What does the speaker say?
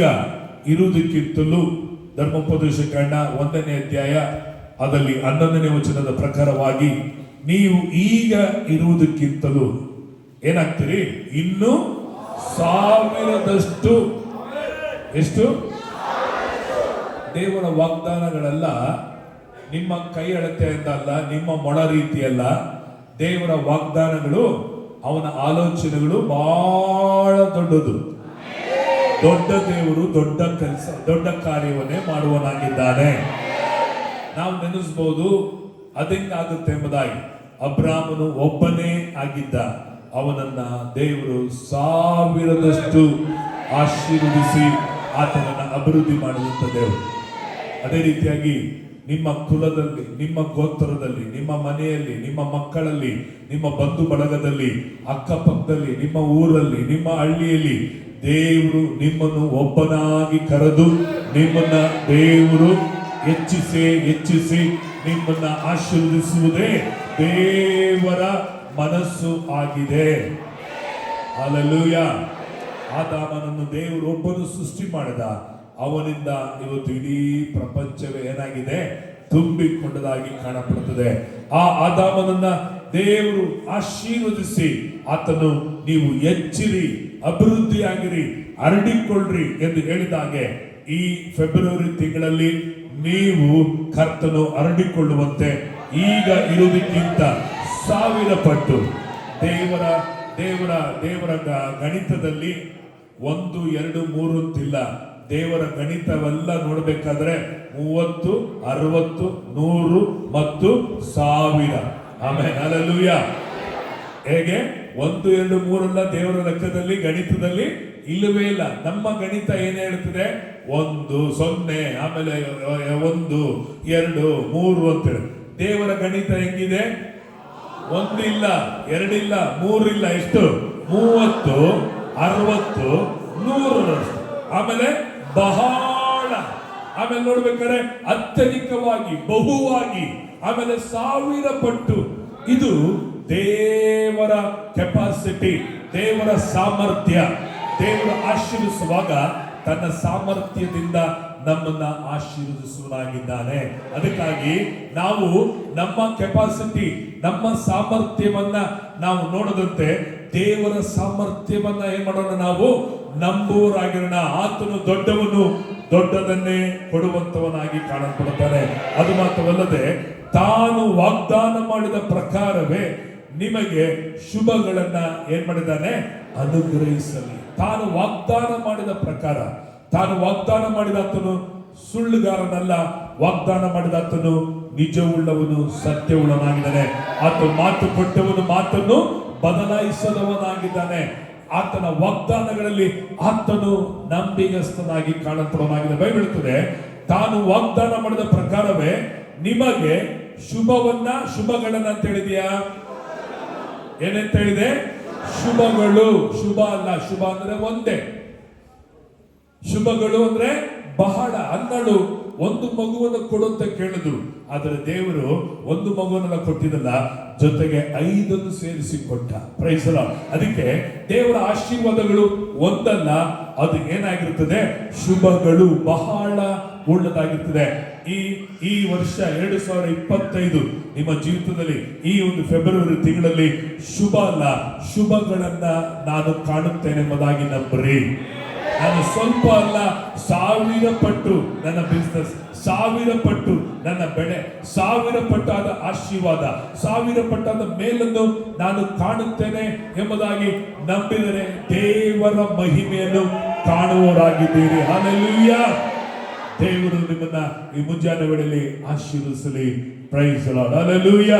ಈಗ ಇರುವುದಕ್ಕಿಂತಲೂ ಧರ್ಮೋಪದೇಶ ಕಾಂಡ ಒಂದನೇ ಅಧ್ಯಾಯ, ಅದರಲ್ಲಿ ಹನ್ನೊಂದನೇ ವಚನದ ಪ್ರಕಾರವಾಗಿ ನೀವು ಈಗ ಇರುವುದಕ್ಕಿಂತಲೂ ಏನಾಗ್ತೀರಿ? ಇನ್ನು ಸಾವಿರದಷ್ಟು ಎಷ್ಟು? ದೇವರ ವಾಗ್ದಾನಗಳೆಲ್ಲ, ನಿಮ್ಮ ಕೈ ಅಳತೆಯಿಂದ ಅಲ್ಲ ನಿಮ್ಮ ಮೊಳ ರೀತಿಯಲ್ಲ, ದೇವರ ವಾಗ್ದಾನಗಳು, ಅವನ ಆಲೋಚನೆಗಳು ಬಹಳ ದೊಡ್ಡದು. ದೊಡ್ಡ ದೇವರು ದೊಡ್ಡ ಕೆಲಸ, ದೊಡ್ಡ ಕಾರ್ಯವನ್ನೇ ಮಾಡುವನಾಗಿದ್ದಾನೆ. ನಾವು ನೆನೆಸ್ಬೋದು ಅದಕ್ಕಾಗುತ್ತೆ ಎಂಬುದಾಗಿ. ಅಬ್ರಾಹ್ಮನು ಒಬ್ಬನೇ ಆಗಿದ್ದ. ಅವನನ್ನ ದೇವರು ಸಾವಿರದಷ್ಟು ಆಶೀರ್ವದಿಸಿ ಆತನನ್ನು ಅಭಿವೃದ್ಧಿ ಮಾಡುವಂತ ದೇವರು. ಅದೇ ರೀತಿಯಾಗಿ ನಿಮ್ಮ ಕುಲದಲ್ಲಿ, ನಿಮ್ಮ ಗೋತ್ರದಲ್ಲಿ, ನಿಮ್ಮ ಮನೆಯಲ್ಲಿ, ನಿಮ್ಮ ಮಕ್ಕಳಲ್ಲಿ, ನಿಮ್ಮ ಬಂಧು ಬಳಗದಲ್ಲಿ, ಅಕ್ಕಪಕ್ಕದಲ್ಲಿ, ನಿಮ್ಮ ಊರಲ್ಲಿ, ನಿಮ್ಮ ಹಳ್ಳಿಯಲ್ಲಿ ದೇವರು ನಿಮ್ಮನ್ನು ಒಬ್ಬನಾಗಿ ಕರೆದು ನಿಮ್ಮನ್ನ ದೇವರು ಹೆಚ್ಚಿಸಿ ಹೆಚ್ಚಿಸಿ ನಿಮ್ಮನ್ನ ಆಶೀರ್ವದಿಸುವುದೇ ದೇವರ ಮನಸ್ಸು ಆಗಿದೆ. ಅಲ್ಲೂಯ ಆದಾಮನನ್ನು ದೇವರು ಒಬ್ಬನು ಸೃಷ್ಟಿ ಮಾಡಿದ. ಅವನಿಂದ ಇವತ್ತು ಇಡೀ ಪ್ರಪಂಚವೇ ಏನಾಗಿದೆ? ತುಂಬಿಕೊಂಡದಾಗಿ ಕಾಣಪಡುತ್ತದೆ. ಆ ಆದಾಮನನ್ನ ದೇವರು ಆಶೀರ್ವದಿಸಿ, ಆತನು ನೀವು ಎಚ್ಚಿರಿ ಅಭಿವೃದ್ಧಿಯಾಗಿರಿ ಅರಡಿಕೊಳ್ಳ್ರಿ ಎಂದು ಹೇಳಿದಾಗೆ ಈ ಫೆಬ್ರವರಿ ತಿಂಗಳಲ್ಲಿ ನೀವು ಕರ್ತನು ಅರಡಿಕೊಳ್ಳುವಂತೆ ಈಗ ಇರುವುದಕ್ಕಿಂತ ಸಾವಿರ ಪಟ್ಟು ದೇವರ ದೇವರ ದೇವರ ಗಣಿತದಲ್ಲಿ ಒಂದು, ಎರಡು, ಮೂರು ಅಂತಿಲ್ಲ. ದೇವರ ಗಣಿತವೆಲ್ಲ ನೋಡಬೇಕಾದ್ರೆ ಮೂವತ್ತು, ಅರವತ್ತು, ನೂರು ಮತ್ತು ಸಾವಿರ. ಆಮೇಲೆ ಅಲ್ಲೂಯ ಹೇಗೆ? ಒಂದು, ಎರಡು, ಮೂರಲ್ಲ ದೇವರ ಲೆಕ್ಕದಲ್ಲಿ ಗಣಿತದಲ್ಲಿ? ಇಲ್ಲವೇ ಇಲ್ಲ. ನಮ್ಮ ಗಣಿತ ಏನು ಹೇಳ್ತದೆ? ಒಂದು, ಸೊನ್ನೆ, ಆಮೇಲೆ ಒಂದು, ಎರಡು, ಮೂರು ಅಂತೇಳಿ ದೇವರ ಗಣಿತ ಹೆಂಗಿದೆ? ಇಲ್ಲ ಎರಡಿಲ್ಲ ಮೂರಿಲ್ಲ ಎಷ್ಟು? ಮೂವತ್ತು, ಅರವತ್ತು, ನೂರರಷ್ಟು. ಆಮೇಲೆ ಬಹಳ. ಆಮೇಲೆ ನೋಡ್ಬೇಕಾದ್ರೆ ಅತ್ಯಧಿಕವಾಗಿ, ಬಹುವಾಗಿ, ಆಮೇಲೆ ಸಾವಿರ ಪಟ್ಟು. ಇದು ದೇವರ ಕೆಪಾಸಿಟಿ ದೇವರ ಸಾಮರ್ಥ್ಯ, ದೇವರು ಆಶೀರ್ವಿಸುವಾಗ ತನ್ನ ಸಾಮರ್ಥ್ಯದಿಂದ ನಮ್ಮನ್ನ ಆಶೀರ್ವದಿಸುವನಾಗಿದ್ದಾನೆ ಅದಕ್ಕಾಗಿ ನಾವು ನಮ್ಮ ಕೆಪಾಸಿಟಿ ನಮ್ಮ ಸಾಮರ್ಥ್ಯವನ್ನ ನಾವು ನೋಡದಂತೆ ದೇವರ ಸಾಮರ್ಥ್ಯವನ್ನ ಏನ್ ಮಾಡೋಣ ನಾವು? ನಂಬುವರಾಗಿರೋಣ ಆತನು ದೊಡ್ಡವನು, ದೊಡ್ಡದನ್ನೇ ಕೊಡುವಂತವನಾಗಿ ಕಾಣಲ್ಪಡುತ್ತಾನೆ. ಅದು ಮಾತ್ರವಲ್ಲದೆ ತಾನು ವಾಗ್ದಾನ ಮಾಡಿದ ಪ್ರಕಾರವೇ ನಿಮಗೆ ಶುಭಗಳನ್ನ ಏನ್ ಮಾಡಿದ್ದಾನೆ? ಅನುಗ್ರಹಿಸಲಿ. ತಾನು ವಾಗ್ದಾನ ಮಾಡಿದ ಪ್ರಕಾರ, ತಾನು ವಾಗ್ದಾನ ಮಾಡಿದ ಆತನು ಸುಳ್ಳುಗಾರನಲ್ಲ, ವಾಗ್ದಾನ ಮಾಡಿದ ಆತನು ನಿಜವುಳ್ಳವನು, ಸತ್ಯವುಳ್ಳವನಾಗಿದ್ದಾನೆ. ಆತ ಮಾತು ಕೊಟ್ಟವನು ಮಾತನ್ನು ಬದಲಾಯಿಸದವನಾಗಿದ್ದಾನೆ. ಆತನ ವಾಗ್ದಾನಗಳಲ್ಲಿ ಆತನು ನಂಬಿಗಸ್ತನಾಗಿ ಕಾಣಲ್ಪಡವನಾಗಿದೆ ಬೈಬಿಡುತ್ತದೆ ತಾನು ವಾಗ್ದಾನ ಮಾಡಿದ ಪ್ರಕಾರವೇ ನಿಮಗೆ ಶುಭವನ್ನ, ಶುಭಗಳನ್ನ ಅಂತ ಹೇಳಿದ್ಯಾ? ಏನಂತ ಹೇಳಿದೆ? ಶುಭಗಳು. ಶುಭ ಅಲ್ಲ, ಶುಭ ಅಂದ್ರೆ ಒಂದೇ. ಶುಭಗಳು ಅಂದ್ರೆ ಬಹಳ ಹನ್ನೆರಡು ಒಂದು ಮಗುವನ್ನು ಕೊಡುವಂತ ಕೇಳಿದ್ರು. ಆದರೆ ದೇವರು ಒಂದು ಮಗುವನ್ನ ಕೊಟ್ಟಿದ್ದಲ್ಲ, ಜೊತೆಗೆ ಐದನ್ನು ಸೇರಿಸಿ ಕೊಟ್ಟ ಪ್ರೈಸಲ ಅದಕ್ಕೆ ದೇವರ ಆಶೀರ್ವಾದಗಳು ಒಂದಲ್ಲ, ಅದು ಏನಾಗಿರ್ತದೆ? ಶುಭಗಳು ಬಹಳ ಉಳ್ಳದಾಗಿರ್ತದೆ. ಈ ಈ ವರ್ಷ ಎರಡು ಸಾವಿರ ಇಪ್ಪತ್ತೈದು ನಿಮ್ಮ ಜೀವಿತದಲ್ಲಿ ಈ ಒಂದು ಫೆಬ್ರವರಿ ತಿಂಗಳಲ್ಲಿ ಶುಭ ಅಲ್ಲ ಶುಭಗಳನ್ನ ನಾನು ಕಾಣುತ್ತೇನೆ ಎಂಬುದಾಗಿ ನಂಬ್ರಿ. ನಾನು ಸ್ವಲ್ಪ ಅಲ್ಲ, ಸಾವಿರ ಪಟ್ಟು ನನ್ನ ಬಿಸ್ನೆಸ್ ಸಾವಿರ ಪಟ್ಟು ನನ್ನ ಬೆಳೆ, ಸಾವಿರ ಪಟ್ಟಾದ ಆಶೀರ್ವಾದ, ಸಾವಿರ ಪಟ್ಟಾದ ಮೇಲನ್ನು ನಾನು ಕಾಣುತ್ತೇನೆ ಎಂಬುದಾಗಿ ನಂಬಿದರೆ ದೇವರ ಮಹಿಮೆಯನ್ನು ಕಾಣುವವರಾಗಿದ್ದೀರಿ. ಹಾಲೆಲೂಯ ದೇವರು ನಿಮ್ಮನ್ನ ಈ ಮುಂಜಾನೆ ವೇಳೆಯಲ್ಲಿ ಆಶೀರ್ವಿಸಲಿ ಪ್ರೈಸ್ ಹಾಲೆಲೂಯ